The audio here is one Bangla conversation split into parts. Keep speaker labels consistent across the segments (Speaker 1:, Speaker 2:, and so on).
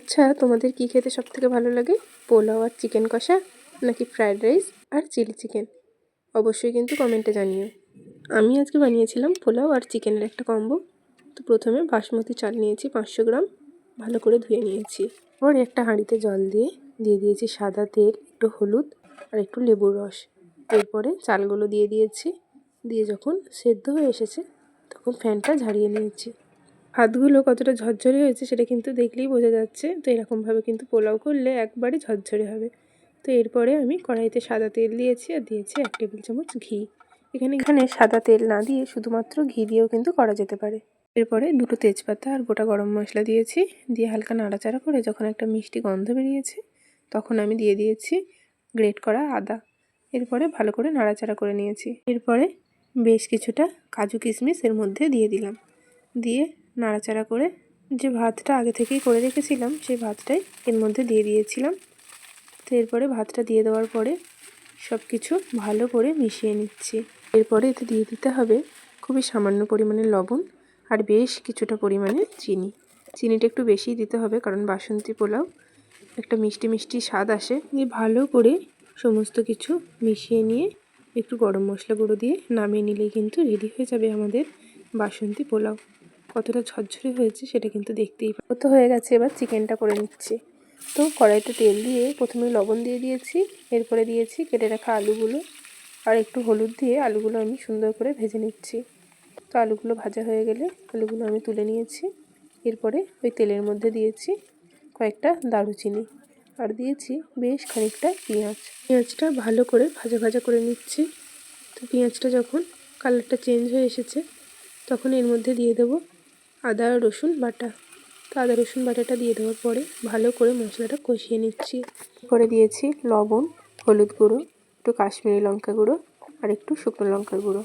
Speaker 1: আচ্ছা তোমাদের কি খেতে সব থেকে ভালো লাগে? পোলাও আর চিকেন কষা নাকি ফ্রায়েড রাইস আর চিলি চিকেন? অবশ্যই কিন্তু কমেন্টে জানিও। আমি আজকে বানিয়েছিলাম পোলাও আর চিকেনের একটা কম্বো। তো প্রথমে বাসমতি চাল নিয়েছি পাঁচশো গ্রাম, ভালো করে ধুয়ে নিয়েছি। পরে একটা হাঁড়িতে জল দিয়ে দিয়ে দিয়েছি সাদা তেল, একটু হলুদ আর একটু লেবুর রস। এরপরে চালগুলো দিয়ে দিয়েছি। দিয়ে যখন সেদ্ধ হয়ে এসেছে, তখন ফ্যানটা ঝাড়িয়ে নিয়েছি। ভাতগুলো কতটা ঝরঝরে হয়েছে সেটা কিন্তু দেখলেই বোঝা যাচ্ছে। তো এরকমভাবে কিন্তু পোলাও করলে একবারে ঝরঝরে হবে। তো এরপরে আমি কড়াইতে সাদা তেল দিয়েছি আর দিয়েছি এক টেবিল চামচ ঘি। এখানে এখানে সাদা তেল না দিয়ে শুধুমাত্র ঘি দিয়েও কিন্তু করা যেতে পারে। এরপরে দুটো তেজপাতা আর গোটা গরম মশলা দিয়েছি। দিয়ে হালকা নাড়াচাড়া করে যখন একটা মিষ্টি গন্ধ বেরিয়েছে, তখন আমি দিয়ে দিয়েছি গ্রেট করা আদা। এরপরে ভালো করে নাড়াচাড়া করে নিয়েছি। এরপরে বেশ কিছুটা কাজু কিশমিশ এর মধ্যে দিয়ে দিলাম। দিয়ে নাড়াচাড়া করে যে ভাতটা আগে থেকেই করে রেখেছিলাম, সেই ভাতটাই এর মধ্যে দিয়ে দিয়েছিলাম। তো এরপরে ভাতটা দিয়ে দেওয়ার পরে সব কিছু ভালো করে মিশিয়ে নিচ্ছি। এরপরে এতে দিয়ে দিতে হবে খুবই সামান্য পরিমাণে লবণ আর বেশ কিছুটা পরিমাণে চিনি। চিনিটা একটু বেশিই দিতে হবে কারণ বাসন্তী পোলাও একটা মিষ্টি মিষ্টি স্বাদ আসে। দিয়ে ভালো করে সমস্ত কিছু মিশিয়ে নিয়ে একটু গরম মশলা গুঁড়ো দিয়ে নামিয়ে নিলেই কিন্তু রেডি হয়ে যাবে আমাদের বাসন্তী পোলাও। কতটা ঝরঝরে হয়েছে সেটা কিন্তু দেখতেই তো হয়ে গেছে, এবার চিকেনটা করে নিচ্ছি। তো কড়াইতে তেল দিয়ে প্রথমে লবণ দিয়ে দিয়েছি, এরপরে দিয়েছি কেটে রাখা আলুগুলো, আর একটু হলুদ দিয়ে আলুগুলো আমি সুন্দর করে ভেজে নিচ্ছি। তো আলুগুলো ভাজা হয়ে গেলে আলুগুলো আমি তুলে নিয়েছি, এরপরে ওই তেলের মধ্যে দিয়েছি কয়েকটা দারুচিনি, আর দিয়েছি বেশ খানিকটা পেঁয়াজ। পেঁয়াজটা ভালো করে ভাজা ভাজা করে নিচ্ছি। তো পেঁয়াজটা যখন কালারটা চেঞ্জ হয়ে এসেছে, তখন এর মধ্যে দিয়ে দেবো আদা, রসুন বাটা। তো আদা, রসুন বাটাটা দিয়ে দেওয়ার পরে ভালো করে মশলাটা কষিয়ে নিচ্ছি। করে দিয়েছি লবণ, হলুদ গুঁড়ো, একটু কাশ্মীরি লঙ্কা গুঁড়ো আর একটু শুকনো লঙ্কার গুঁড়ো।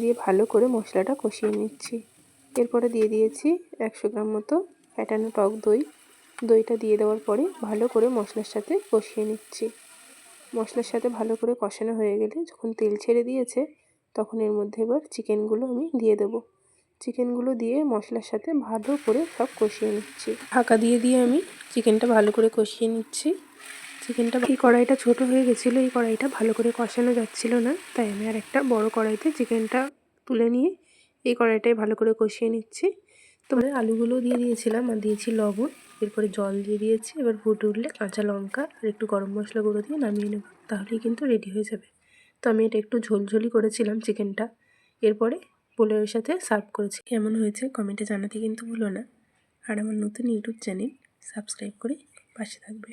Speaker 1: দিয়ে ভালো করে মশলাটা কষিয়ে নিচ্ছি। এরপরে দিয়ে দিয়েছি একশো গ্রাম মতো ফ্যাটানো টক দই। দইটা দিয়ে দেওয়ার পরে ভালো করে মশলার সাথে কষিয়ে নিচ্ছি। মশলার সাথে ভালো করে কষানো হয়ে গেলে যখন তেল ছেড়ে দিয়েছে, তখন এর মধ্যে এবার চিকেনগুলো আমি দিয়ে দেবো। চিকেনগুলো দিয়ে মশলার সাথে ভালো করে সব কষিয়ে নিচ্ছি। ঢাকা দিয়ে দিয়ে আমি চিকেনটা ভালো করে কষিয়ে নিচ্ছি। চিকেনটা এই কড়াইটা ছোট হয়ে গেছিল এই কড়াইটা ভালো করে কষানো যাচ্ছিল না তাই আমি আর একটা বড় কড়াইতে চিকেনটা তুলে নিয়ে এই কড়াইটাই ভালো করে কষিয়ে নিচ্ছি। তোমরা আলুগুলো দিয়ে দিয়েছিলাম আর দিয়েছি লবণ এরপরে জল দিয়ে দিয়েছি। এবার ফুটে উঠলে কাঁচা লঙ্কা আর একটু গরম মশলা গুঁড়ো দিয়ে নামিয়ে নেব তাহলেই কিন্তু রেডি হয়ে যাবে। তো আমি এটা একটু ঝোলঝোলি করেছিলাম চিকেনটা এরপরে পোলাওয়ের সাথে সার্ভ করেছি। কেমন হয়েছে কমেন্টে জানাতে কিন্তু ভুলো না। আর আমার নতুন ইউটিউব চ্যানেল সাবস্ক্রাইব করে পাশে থাকবে।